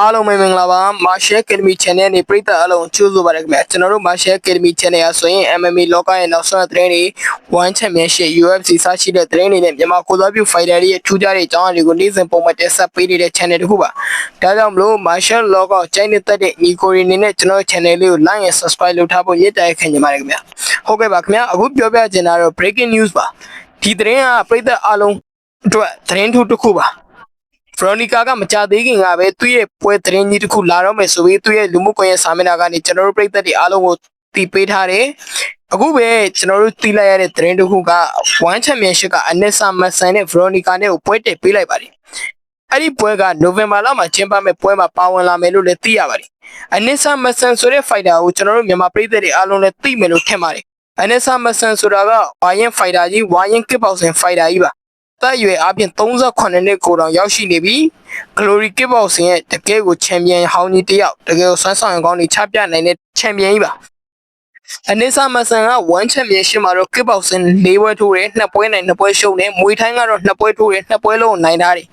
အားလုံးပဲမင်္ဂလာပါ Martial Academy Channel နဲ့ပရိသတ်အားလုံးကြိုဆိုပါရခင်ဗျာကျွန်တော်တို့ Martial Academy Channel ရဆိုရင် MMA လောကရဲ့နောက်ဆုံးသတင်းတွေ One Championship UFC စရှိတဲ့သတင်းတွေနဲ့မြန်မာကိုယ်စားပြု fighter တွေရဲ့ထူးခြားတဲ့အကြောင်းအရာတွေကိုနေ့စဉ်ပုံမှန်တင်ဆက်ပေးနေတဲ့ channel တစ်ခုပါဒါကြောင့်မလို့ Martial လောကကိုကျိုင်းနေတဲ့တဲ့ညီကိုရီနေနဲ့ကျွန်တော် channel လေးကို like and subscribe လုပ်ထားဖို့မြစ်တာရက်ခံကြပါရခင်ဗျာဟုတ်ကဲ့ပါခင်ဗျာအခုပြောပြချင်တာတော့ breaking news ပါဒီသတင်းကပရိသတ်အားလုံးအတွက်သတင်းထူးတစ်ခုပါ ဖရိုနီကာကမကြသေးခင်ကပဲသူ့ရဲ့ပွဲသတင်းကြီးတစ်ခုလာတော့မယ်ဆိုပြီးသူ့ရဲ့လူမှုကွန်ရက်စာမျက်နှာကနေကျွန်တော်တို့ပြည်သက်တွေအားလုံးကိုတီးပေးထားတယ်။အခုပဲကျွန်တော်တို့တီးလိုက်ရတဲ့သတင်းတစ်ခုက One Championship ကအနက်ဆာမဆန်နဲ့ဖရိုနီကာနဲ့ကိုပွဲတက်ပေးလိုက်ပါတယ်။အဲ့ဒီပွဲကနိုဝင်ဘာလမှာကျင်းပမယ့်ပွဲမှာပါဝင်လာမယ်လို့လည်းသိရပါတယ်။အနက်ဆာမဆန်ဆိုတဲ့ fighter ကိုကျွန်တော်တို့မြန်မာပြည်သက်တွေအားလုံးလည်းသိမယ်လို့ထင်ပါတယ်။အနက်ဆာမဆန်ဆိုတာကဝါရင် fighter ကြီးဝါရင် kickboxing fighter ကြီးပါ။ တက်ရွယ်အပြင်38နှစ်ကိုတောင်ရောက်ရှိနေပြီ Glory Kickboxing ရဲ့တကယ်ကိုချန်ပီယံဟောင်းကြီးတစ်ယောက်တကယ်ကိုဆွမ်းဆောင်ရကောင်းတွေချပြနိုင်တဲ့ချန်ပီယံကြီးပါအနစ်ဆာမဆန်က1ချန်ပီယံရှစ်မှာတော့ Kickboxing ၄ပွဲထိုးတယ်နှစ်ပွဲနိုင်နှစ်ပွဲရှုံးတယ်မွေထိုင်းကတော့နှစ်ပွဲထိုးတယ်နှစ်ပွဲလုံးနိုင်ထားတယ်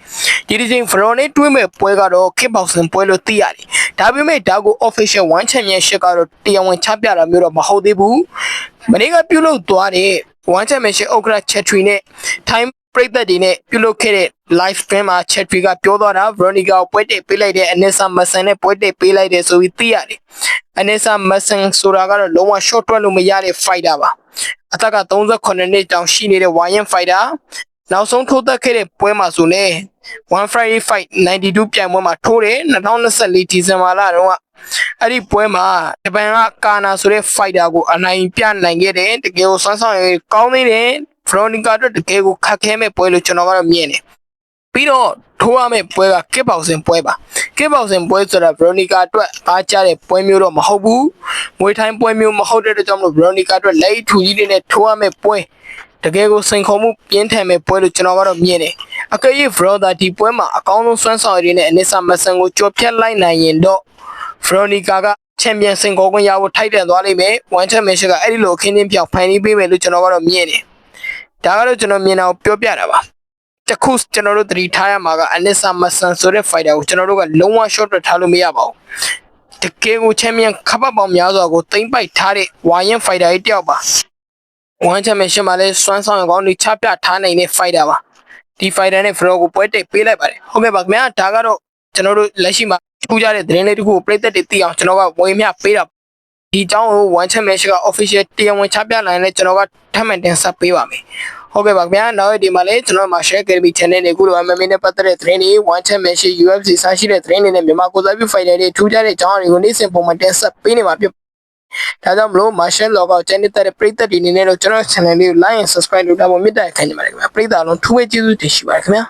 ဒီဒီချင်းဖရိုနဲ့တွင်းမဲ့ပွဲကတော့ Kickboxing ပွဲလို့သိရတယ်ဒါပေမဲ့ဒါကို official 1ချန်ပီယံရှစ်ကတော့တရားဝင်ချပြတာမျိုးတော့မဟုတ်သေးဘူးမနေ့ကပြုလုပ်သွားတဲ့1ချန်ပီယံရှစ်ဥက္ကဋ္ဌချက်ထရီနဲ့ time ပရိသတ်တွေနဲ့ပြုလုပ်ခဲ့တဲ့ live stream မှာ chat တွေကပြောသွားတာ Veronica ကိုပွဲတက်ပေးလိုက်တဲ့ Anessa Masan နဲ့ပွဲတက်ပေးလိုက်တယ်ဆိုပြီးသိရတယ်။ Anessa Masan ဆိုတာကတော့လုံးဝ short ထွက်လို့မရတဲ့ fighter ပါ။အသက်က38နှစ်တောင်ရှိနေတဲ့ Wyan fighter နောက်ဆုံးထိုးသက်ခဲ့တဲ့ပွဲမှာဆိုလဲ One Friday Fight 92ပြိုင်ပွဲမှာထိုးတယ်2024ဒီဇင်ဘာလတုန်းကအဲ့ဒီပွဲမှာဂျပန်ကကာနာဆိုတဲ့ fighter ကိုအနိုင်ပြနိုင်ခဲ့တယ်တကယ်ကိုဆွမ်းဆောင်ရည်ကောင်းသေးတယ် Veronica အတွက်တကယ်ကိုခက်ခဲမဲ့ပွဲလို့ကျွန်တော်ကတော့မြင်တယ်ပြီးတော့ထိုးရမယ့်ပွဲက kickboxing ပွဲပါ kickboxing ပွဲဆိုတာ Veronica အတွက်အားကျတဲ့ပွဲမျိုးတော့မဟုတ်ဘူးမွေထိုင်းပွဲမျိုးမဟုတ်တဲ့အတွက်ကြောင့်မလို့ Veronica အတွက်လက်ထူကြီးတွေနဲ့ထိုးရမယ့်ပွဲတကယ်ကိုစိန်ခေါ်မှုပြင်းထန်မဲ့ပွဲလို့ကျွန်တော်ကတော့မြင်တယ်အကယ်၍ Veronica ဒီပွဲမှာအကောင်းဆုံးစွမ်းဆောင်ရည်နဲ့အနစ်ဆာမဆန်ကိုကြော်ဖြတ်လိုက်နိုင်ရင်တော့ Veronica ကချန်ပီယံစင်ကောခွင့်ရဖို့ထိုက်တန်သွားလိမ့်မယ်။ One Championship ကအဲ့ဒီလိုအခင်းအင်းပြောင်းဖန်တီးပေးမယ်လို့ကျွန်တော်ကတော့မြင်တယ်။ ဒါကတော့ကျွန်တော်မြင်တာကိုပြောပြတာပါ။တခုကျွန်တော်တို့သတိထားရမှာကအနစ်ဆာမဆန်ဆိုတဲ့ fighter ကိုကျွန်တော်တို့ကလုံးဝ short ထားလို့မရပါဘူး။တကယ်ကိုချန်ပီယံခပတ်ပေါင်းများစွာကိုသိမ့်ပိုက်ထားတဲ့ဝါရင် fighter ကြီးတယောက်ပါ။ One Championship မှာလည်းစွမ်းဆောင်ရကောင်းတွေချပြထားနိုင်တဲ့ fighter ပါ။ဒီ fighter နဲ့ Fro ကိုပွဲတက်ပေးလိုက်ပါတယ်။ဟုတ်ကဲ့ပါခင်ဗျာဒါကတော့ကျွန်တော်တို့လက်ရှိမှာထူးခြားတဲ့သတင်းလေးတစ်ခုကိုပြည်သက်တွေသိအောင်ကျွန်တော်ကဝေမျှပေးတာ ဒီအကြောင်းကို One Championship က official တရားဝင်ချပြနိုင်လဲကျွန်တော်ကထပ်မံတင်ဆက်ပေးပါမယ်ဟုတ်ကဲ့ပါခင်ဗျာနောက်ရက်ဒီမှာလည်းကျွန်တော်မှာ Share Academy Channel တွေအခုလို MMA နဲ့ပတ်သက်တဲ့သတင်းတွေ One Championship UFC စရှိတဲ့သတင်းတွေနဲ့မြန်မာကိုယ်စားပြု fighter တွေထူးခြားတဲ့အကြောင်းတွေကိုနေ့စဉ်ပုံမှန်တင်ဆက်ပေးနေမှာဖြစ်ဒါကြောင့်မလို့ Martial Law ကို channel တဲ့ပရိသတ်တွေအနေနဲ့တော့ကျွန်တော် channel လေးကို like and subscribe လုပ်ထားဖို့မေတ္တာခံနေပါတယ်ခင်ဗျာပရိသတ်အားလုံးထူးဝဲကျေးဇူးတင်ရှိပါတယ်ခင်ဗျာ